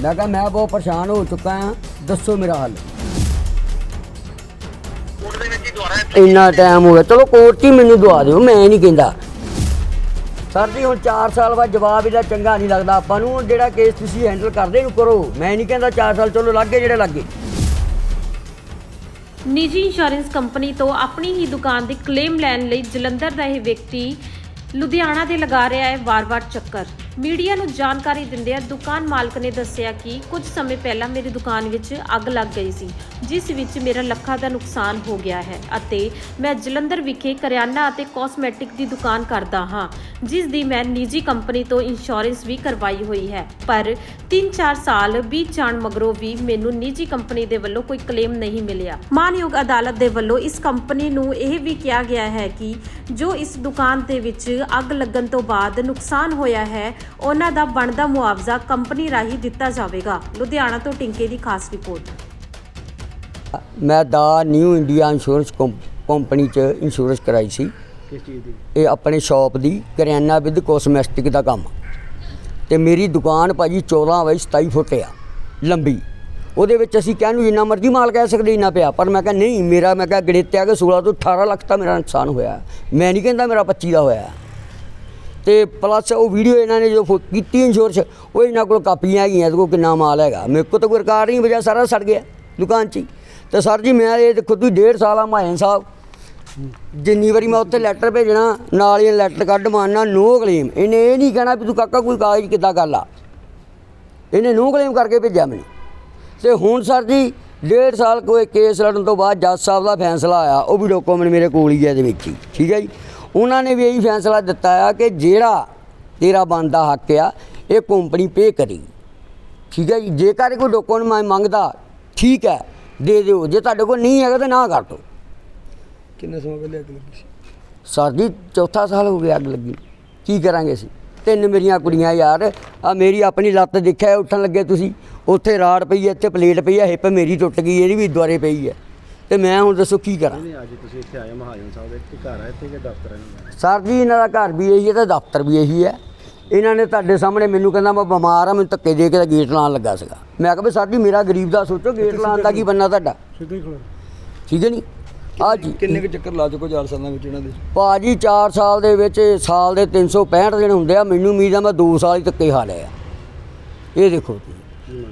ਮੈਂ ਕਿਹਾ ਮੈਂ ਬਹੁਤ ਪਰੇਸ਼ਾਨ ਹੋ ਚੁੱਕਾ ਹਾਂ। ਦੱਸੋ ਮੇਰਾ ਹੱਲ। ਕੋਰਟ ਦੇ ਵਿੱਚ ਹੀ ਦੁਆਰਾ ਇੰਨਾ ਟਾਈਮ ਹੋ ਗਿਆ। ਚਲੋ ਕੋਰਟ 'ਚ ਹੀ ਮੈਨੂੰ ਦਵਾ ਦਿਓ ਮੈਂ ਨਹੀਂ ਕਹਿੰਦਾ। ਸਰ ਜੀ ਹੁਣ 4 ਸਾਲ ਬਾਅਦ ਜਵਾਬ ਇਹਦਾ ਚੰਗਾ ਨਹੀਂ ਲੱਗਦਾ। ਆਪਾਂ ਨੂੰ ਜਿਹੜਾ ਕੇਸ ਤੁਸੀਂ ਹੈਂਡਲ ਕਰਦੇ ਨੂੰ ਕਰੋ। ਮੈਂ ਨਹੀਂ ਕਹਿੰਦਾ 4 ਸਾਲ ਚਲੋ ਲੱਗੇ ਜਿਹੜੇ ਲੱਗੇ ਨਿੱਜੀ ਇੰਸ਼ੋਰੈਂਸ ਕੰਪਨੀ ਤੋਂ ਆਪਣੀ ਹੀ ਦੁਕਾਨ ਦੀ ਕਲੇਮ ਲੈਣ ਲਈ ਜਲੰਧਰ ਦਾ ਇਹ ਵਿਅਕਤੀ ਲੁਧਿਆਣਾ ਦੇ ਲਗਾ ਰਿਹਾ ਹੈ ਵਾਰ-ਵਾਰ ਚੱਕਰ। ਮੀਡੀਆ ਨੂੰ ਜਾਣਕਾਰੀ ਦਿੰਦਿਆਂ ਦੁਕਾਨ ਮਾਲਕ ਨੇ ਦੱਸਿਆ ਕਿ ਕੁਝ ਸਮੇਂ ਪਹਿਲਾਂ ਮੇਰੀ ਦੁਕਾਨ ਵਿੱਚ ਅੱਗ ਲੱਗ ਗਈ ਸੀ, ਜਿਸ ਵਿੱਚ ਮੇਰਾ ਲੱਖਾਂ ਦਾ ਨੁਕਸਾਨ ਹੋ ਗਿਆ ਹੈ ਅਤੇ ਮੈਂ ਜਲੰਧਰ ਵਿਖੇ ਕਰਿਆਨਾ ਅਤੇ ਕਾਸਮੈਟਿਕ ਦੀ ਦੁਕਾਨ ਕਰਦਾ ਹਾਂ। ਜਿਸ ਦੀ ਮੈਂ ਨਿੱਜੀ ਕੰਪਨੀ ਤੋਂ ਇੰਸ਼ੋਰੈਂਸ ਵੀ ਕਰਵਾਈ ਹੋਈ ਹੈ। ਪਰ 3-4 ਸਾਲ ਬੀਤ ਜਾਣ ਮਗਰੋਂ ਵੀ ਮੈਨੂੰ ਨਿੱਜੀ ਕੰਪਨੀ ਦੇ ਵੱਲੋਂ ਕੋਈ ਕਲੇਮ ਨਹੀਂ ਮਿਲਿਆ। ਮਾਨਯੋਗ ਅਦਾਲਤ ਦੇ ਵੱਲੋਂ ਇਸ ਕੰਪਨੀ ਨੂੰ ਇਹ ਵੀ ਕਿਹਾ ਗਿਆ ਹੈ ਕਿ ਜੋ ਇਸ ਦੁਕਾਨ ਦੇ ਵਿੱਚ ਅੱਗ ਲੱਗਣ ਤੋਂ ਬਾਅਦ ਨੁਕਸਾਨ ਹੋਇਆ ਹੈ, ਉਹਨਾਂ ਦਾ ਬਣਦਾ ਮੁਆਵਜ਼ਾ ਕੰਪਨੀ ਰਾਹੀਂ ਦਿੱਤਾ ਜਾਵੇਗਾ। ਲੁਧਿਆਣਾ ਤੋਂ ਟਿੰਕੇ ਦੀ ਖਾਸ ਰਿਪੋਰਟ। ਮੈਂ ਦਾ ਨਿਊ ਇੰਡੀਆ ਇੰਸ਼ੋਰੈਂਸ ਕੰਪਨੀ 'ਚ ਇੰਸ਼ੋਰੈਂਸ ਕਰਾਈ ਸੀ। ਕਿਸ ਚੀਜ਼ ਦੀ? ਇਹ ਆਪਣੇ ਸ਼ਾਪ ਦੀ ਕਰਿਆਨਾ ਵਿਦ ਕੋਸਮੈਟਿਕ ਦਾ ਕੰਮ। ਤੇ ਮੇਰੀ ਦੁਕਾਨ ਭਾਜੀ 14 ਬਾਈ 27 ਫੁੱਟ ਆ, ਲੰਬੀ। ਉਹਦੇ ਵਿੱਚ ਅਸੀਂ ਕਹਿਣ ਨੂੰ ਜਿੰਨਾ ਮਰਜ਼ੀ ਮਾਲ ਕਹਿ ਸਕਦੇ ਇੰਨਾ ਪਿਆ, ਪਰ ਮੈਂ ਕਿਹਾ ਨਹੀਂ, ਮੇਰਾ ਮੈਂ ਕਿਹਾ ਗਣਿਤਿਆ ਕਿ 16 ਤੋਂ 18 ਲੱਖ ਦਾ ਮੇਰਾ ਨੁਕਸਾਨ ਹੋਇਆ। ਮੈਂ ਨਹੀਂ ਕਹਿੰਦਾ ਮੇਰਾ 25 ਦਾ ਹੋਇਆ। ਤੇ ਪਲੱਸ ਉਹ ਵੀਡੀਓ ਇਹਨਾਂ ਨੇ ਜੋ ਫੋ- ਕੀਤੀ ਇੰਸ਼ੋਰੈਂਸ ਉਹ ਇਹਨਾਂ ਕੋਲ ਕਾਪੀਆਂ ਹੈਗੀਆਂ, ਇਹਦੇ ਕੋਲ ਕਿੰਨਾ ਮਾਲ ਹੈਗਾ। ਮੇਰੇ ਕੋਲ ਤਾਂ ਕੋਈ ਰਿਕਾਰਡ ਨਹੀਂ ਵਜਾ ਸਾਰਾ ਸੜ ਗਿਆ ਦੁਕਾਨ 'ਚ ਹੀ। ਤੇ ਸਰ ਜੀ, ਮੈਂ ਇਹ ਦੇਖੋ, ਤੁਸੀਂ ਡੇਢ ਸਾਲ ਆ ਮਾਇਨ ਸਾਹਿਬ। ਜਿੰਨੀ ਵਾਰੀ ਮੈਂ ਉੱਥੇ ਲੈਟਰ ਭੇਜਣਾ, ਨਾਲ ਹੀ ਲੈਟਰ ਕੱਢ ਮਾਰਨਾ ਨੋ ਕਲੇਮ ਇਹਨੇ ਇਹ ਨਹੀਂ ਕਹਿਣਾ ਵੀ ਤੂੰ ਕਾਕਾ ਕੋਈ ਕਾਗਜ਼ ਕਿੱਦਾਂ ਕਰ ਲਾ। ਇਹਨੇ ਨੋ ਕਲੇਮ ਕਰਕੇ ਭੇਜਿਆ ਮੈਨੂੰ। ਤੇ ਹੁਣ ਸਰ ਜੀ, ਡੇਢ ਸਾਲ ਕੋਈ ਕੇਸ ਲੜਨ ਤੋਂ ਬਾਅਦ ਜੱਜ ਸਾਹਿਬ ਦਾ ਫੈਸਲਾ ਆਇਆ, ਉਹ ਵੀ ਡਾਕੂਮੈਂਟ ਮੇਰੇ ਕੋਲ ਹੀ ਹੈ ਇਹਦੇ ਵਿੱਚ ਹੀ, ਠੀਕ ਹੈ ਜੀ? ਉਹਨਾਂ ਨੇ ਵੀ ਇਹੀ ਫੈਸਲਾ ਦਿੱਤਾ ਆ ਕਿ ਜਿਹੜਾ ਤੇਰਾ ਬਣਦਾ ਹੱਕ ਆ, ਇਹ ਕੰਪਨੀ ਪੇ ਕਰੇਗੀ ਠੀਕ ਹੈ ਜੀ? ਜੇਕਰ ਕੋਈ ਡਾਕੂਮੈਂਟ ਮੈਂ ਮੰਗਦਾ, ਠੀਕ ਹੈ, ਦੇ ਦਿਓ। ਜੇ ਤੁਹਾਡੇ ਕੋਲ ਨਹੀਂ ਹੈਗਾ ਤਾਂ ਨਾ ਕਰ ਦਿਓ ਕਿੰਨੇ ਸਮਾਂ ਪਹਿਲੇ ਅੱਗ ਲੱਗੀ ਸੀ? ਸਰ ਜੀ ਚੌਥਾ ਸਾਲ ਹੋ ਗਿਆ ਅੱਗ ਲੱਗੀ। ਕੀ ਕਰਾਂਗੇ ਅਸੀਂ? ਤਿੰਨ ਮੇਰੀਆਂ ਕੁੜੀਆਂ ਯਾਰ ਆ ਮੇਰੀ ਆਪਣੀ ਲੱਤ ਦੇਖਿਆ ਉੱਠਣ ਲੱਗੇ ਤੁਸੀਂ। ਉੱਥੇ ਰਾੜ ਪਈ ਹੈ ਇੱਥੇ ਪਲੇਟ ਪਈ ਹੈ ਹਿੱਪ ਮੇਰੀ ਟੁੱਟ ਗਈ ਇਹਦੀ ਵੀ ਦੁਆਰੇ ਪਈ ਹੈ। ਤੇ ਮੈਂ ਹੁਣ ਦੱਸੋ ਕੀ ਕਰਾਂ? ਨਹੀਂ ਅੱਜ ਤੁਸੀਂ ਇੱਥੇ ਆਏ ਮਹਾਜਨ ਸਾਹਿਬ? ਦੇ ਕਿ ਘਰ ਆ ਇੱਥੇ ਕਿ ਦਫ਼ਤਰ ਹੈ? ਸਰ ਜੀ ਇਹਨਾਂ ਦਾ ਘਰ ਵੀ ਇਹੀ ਹੈ ਤੇ ਦਫ਼ਤਰ ਵੀ ਇਹੀ ਹੈ। ਇਹਨਾਂ ਨੇ ਤੁਹਾਡੇ ਸਾਹਮਣੇ ਮੈਨੂੰ ਕਹਿੰਦਾ ਮੈਂ ਬਿਮਾਰ ਆ ਮੈਨੂੰ ਧੱਕੇ ਦੇ ਕੇ ਤਾਂ ਗੇਟ ਲਾਉਣ ਲੱਗਾ ਸੀਗਾ। ਮੈਂ ਕਿਹਾ ਵੀ ਸਰ ਜੀ ਮੇਰਾ ਗਰੀਬ ਦਾ ਸੋਚੋ ਗੇਟ ਲਾਉਣ ਦਾ ਕੀ ਬੰਨਾ ਤੁਹਾਡਾ? ਸਿੱਧੇ ਖੜੋ ਠੀਕ ਹੈ ਨਹੀਂ ਆ ਜੀ। ਕਿੰਨੇ ਕੁ ਚੱਕਰ ਲਾ ਚੁੱਕੋ ਚਾਰ ਸਾਲਾਂ ਵਿੱਚ ਇਹਨਾਂ ਦੇ? ਭਾਜੀ 4 ਸਾਲ ਦੇ ਵਿੱਚ ਸਾਲ ਦੇ 365 ਦਿਨ ਹੁੰਦੇ ਆ। ਮੈਨੂੰ ਉਮੀਦ ਆ ਮੈਂ 2 ਸਾਲ ਹੀ ਖਾ ਲਏ ਆ। ਇਹ ਦੇਖੋ ਤੁਸੀਂ?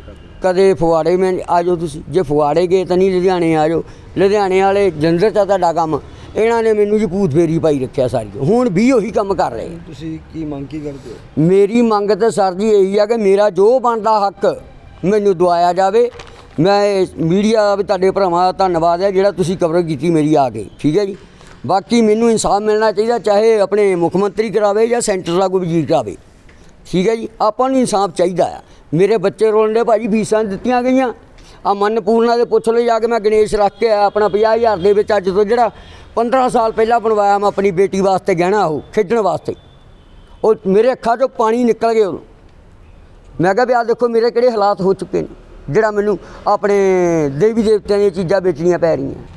ਕਦੇ ਫੁਆੜੇ ਮੈਂ ਆ ਜਾਓ ਤੁਸੀਂ। ਜੇ ਫੁਆੜੇ ਗਏ ਤਾਂ ਨਹੀਂ ਲੁਧਿਆਣੇ ਆ ਜਾਓ। ਲੁਧਿਆਣੇ ਵਾਲੇ ਜੰਦਰ ਚ ਤੁਹਾਡਾ ਕੰਮ। ਇਹਨਾਂ ਨੇ ਮੈਨੂੰ ਜੀ ਭੂਤ ਫੇਰੀ ਪਾਈ ਰੱਖਿਆ ਸਾਰੀ। ਹੁਣ ਵੀ ਉਹੀ ਕੰਮ ਕਰ ਰਹੇ ਤੁਸੀਂ ਕੀ ਮੰਗ ਕੀ ਕਰਦੇ ਹੋ? ਮੇਰੀ ਮੰਗ ਤੇ ਸਰ ਜੀ ਇਹੀ ਆ ਕਿ ਮੇਰਾ ਜੋ ਬਣਦਾ ਹੱਕ ਮੈਨੂੰ ਦਵਾਇਆ ਜਾਵੇ। ਮੈਂ ਮੀਡੀਆ ਦਾ ਵੀ ਤੁਹਾਡੇ ਭਰਾਵਾਂ ਦਾ ਧੰਨਵਾਦ ਹੈ, ਜਿਹੜਾ ਤੁਸੀਂ ਕਵਰੇਜ ਕੀਤੀ ਮੇਰੀ ਆ ਕੇ, ਠੀਕ ਹੈ ਜੀ? ਬਾਕੀ ਮੈਨੂੰ ਇਨਸਾਫ ਮਿਲਣਾ ਚਾਹੀਦਾ, ਚਾਹੇ ਆਪਣੇ ਮੁੱਖ ਮੰਤਰੀ ਕਰਾਵੇ ਜਾਂ ਸੈਂਟਰ ਦਾ ਕੋਈ ਵਜ਼ੀਰ ਕਰਾਵੇ, ਠੀਕ ਹੈ ਜੀ? ਆਪਾਂ ਨੂੰ ਇਨਸਾਫ ਚਾਹੀਦਾ ਆ। ਮੇਰੇ ਬੱਚੇ ਰੋਣ ਦੇ ਭਾਜੀ ਫੀਸਾਂ ਦਿੱਤੀਆਂ ਗਈਆਂ। ਆ ਮਨਪੂਰਨਾ ਦੇ ਪੁੱਛ ਲਓ ਜਾ ਕੇ ਮੈਂ ਗਣੇਸ਼ ਰੱਖ ਕੇ ਆਇਆ ਆਪਣਾ 50000 ਦੇ ਵਿੱਚ ਅੱਜ ਤੋਂ, ਜਿਹੜਾ 15 ਸਾਲ ਪਹਿਲਾਂ ਬਣਵਾਇਆ ਮੈਂ ਆਪਣੀ ਬੇਟੀ ਵਾਸਤੇ ਗਹਿਣਾ ਉਹ, ਖੇਡਣ ਵਾਸਤੇ। ਉਹ ਮੇਰੇ ਅੱਖਾਂ 'ਚੋਂ ਪਾਣੀ ਨਿਕਲ ਗਿਆ ਉਦੋਂ ਮੈਂ ਕਿਹਾ ਵੀ ਆ ਦੇਖੋ ਮੇਰੇ ਕਿਹੜੇ ਹਾਲਾਤ ਹੋ ਚੁੱਕੇ ਨੇ। ਜਿਹੜਾ ਮੈਨੂੰ ਆਪਣੇ ਦੇਵੀ ਦੇਵਤਿਆਂ ਦੀਆਂ ਚੀਜ਼ਾਂ ਵੇਚਣੀਆਂ ਪੈ ਰਹੀਆਂ।